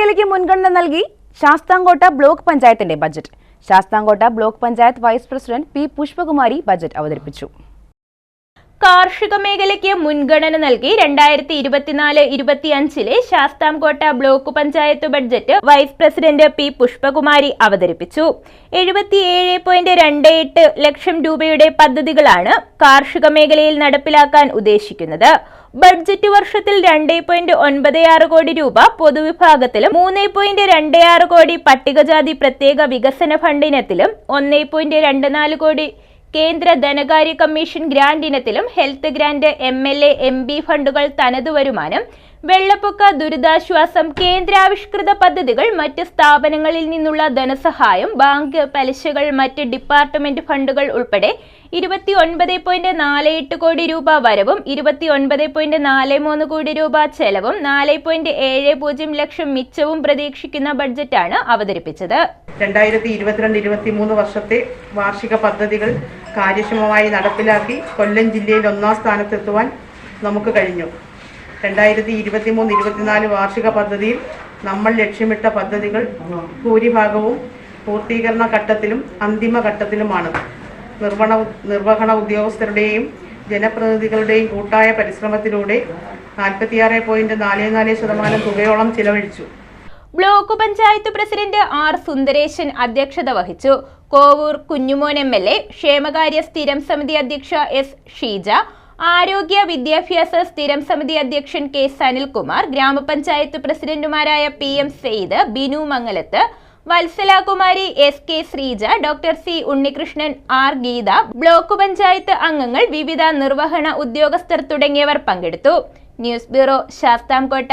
മേഖലയ്ക്ക് മുൻഗണന നൽകി ശാസ്താംകോട്ട ബ്ലോക്ക് പഞ്ചായത്തിന്റെ budget. Sasthamkotta block panchayat vice president P Pushpakumari budget അവതരിപ്പിച്ചു. കാർഷിക മേഖലയ്ക്ക് മുൻഗണന നൽകി രണ്ടായിരത്തി ഇരുപത്തിനാല് ഇരുപത്തിയഞ്ചിലെ Sasthamkotta block panchayat budget vice president P Pushpakumari അവതരിപ്പിച്ചു. എഴുപത്തിയേഴ് പോയിന്റ് രണ്ട് എട്ട് ലക്ഷം രൂപയുടെ പദ്ധതികളാണ് കാർഷിക മേഖലയിൽ നടപ്പിലാക്കാൻ ഉദ്ദേശിക്കുന്നത്. ബഡ്ജറ്റ് വർഷത്തിൽ രണ്ട് പോയിന്റ് ഒൻപത് ആറ് കോടി രൂപ പൊതുവിഭാഗത്തിലും മൂന്ന് പോയിന്റ് രണ്ട് ആറ് കോടി പട്ടികജാതി പ്രത്യേക വികസന ഫണ്ടിനത്തിലും ഒന്ന് പോയിന്റ് രണ്ട് നാല് കോടി കേന്ദ്ര ധനകാര്യ commission grant ഇനത്തിലും health grant M L A M B ഫണ്ടുകൾ തനത് വരുമാനം വെള്ളപ്പൊക്ക ദുരിതാശ്വാസം കേന്ദ്രാവിഷ്കൃത പദ്ധതികൾ മറ്റ് സ്ഥാപനങ്ങളിൽ നിന്നുള്ള ധനസഹായം ബാങ്ക് പലിശകൾ മറ്റ് ഡിപ്പാർട്ട്മെന്റ് ഫണ്ടുകൾ ഉൾപ്പെടെ ഇരുപത്തി ഒൻപത് പോയിന്റ് നാല് എട്ട് കോടി രൂപ വരവും ഇരുപത്തി ഒൻപത് പോയിന്റ് നാല് മൂന്ന് കോടി രൂപ ചെലവും നാല് പോയിന്റ് ഏഴ് പൂജ്യം ലക്ഷം മിച്ചവും പ്രതീക്ഷിക്കുന്ന ബഡ്ജറ്റാണ് അവതരിപ്പിച്ചത്. രണ്ടായിരത്തി ഇരുപത്തിരണ്ട് ഇരുപത്തി മൂന്ന് വർഷത്തെ വാർഷിക പദ്ധതികൾ കാര്യക്ഷമമായി നടപ്പിലാക്കി കൊല്ലം ജില്ലയിൽ ഒന്നാം സ്ഥാനത്തെത്തുവാൻ നമുക്ക് കഴിഞ്ഞു. രണ്ടായിരത്തി ഇരുപത്തി മൂന്ന് ഇരുപത്തിനാല് വാർഷിക പദ്ധതിയിൽ നമ്മൾ ലക്ഷ്യമിട്ട പദ്ധതികൾ ഭൂരിഭാഗവും പൂർത്തീകരണ ഘട്ടത്തിലും അന്തിമ ഘട്ടത്തിലുമാണ്. നിർവഹണ നിർവഹണ ഉദ്യോഗസ്ഥരുടെയും ജനപ്രതിനിധികളുടെയും കൂട്ടായ പരിശ്രമത്തിലൂടെ നാൽപ്പത്തിയാറ് പോയിന്റ് നാല് നാല് ശതമാനം തുകയോളം ചിലവഴിച്ചു. Block panchayat president R Sundaresan അധ്യക്ഷത വഹിച്ചു. Kovoor Kunjumon M L A ക്ഷേമകാര്യ സ്ഥിരം സമിതി അധ്യക്ഷ എസ് ഷീജ ആരോഗ്യ വിദ്യാഭ്യാസ സ്ഥിരം സമിതി അധ്യക്ഷൻ കെ സനിൽകുമാർ ഗ്രാമപഞ്ചായത്ത് പ്രസിഡന്റുമാരായ P M Sayed Binu Mangalath Vatsalakumari S K Sreeja doctor C Unnikrishnan R Geetha block panchayat അംഗങ്ങൾ വിവിധ നിർവഹണ ഉദ്യോഗസ്ഥർ തുടങ്ങിയവർ പങ്കെടുത്തു. News bureau Sasthamkotta.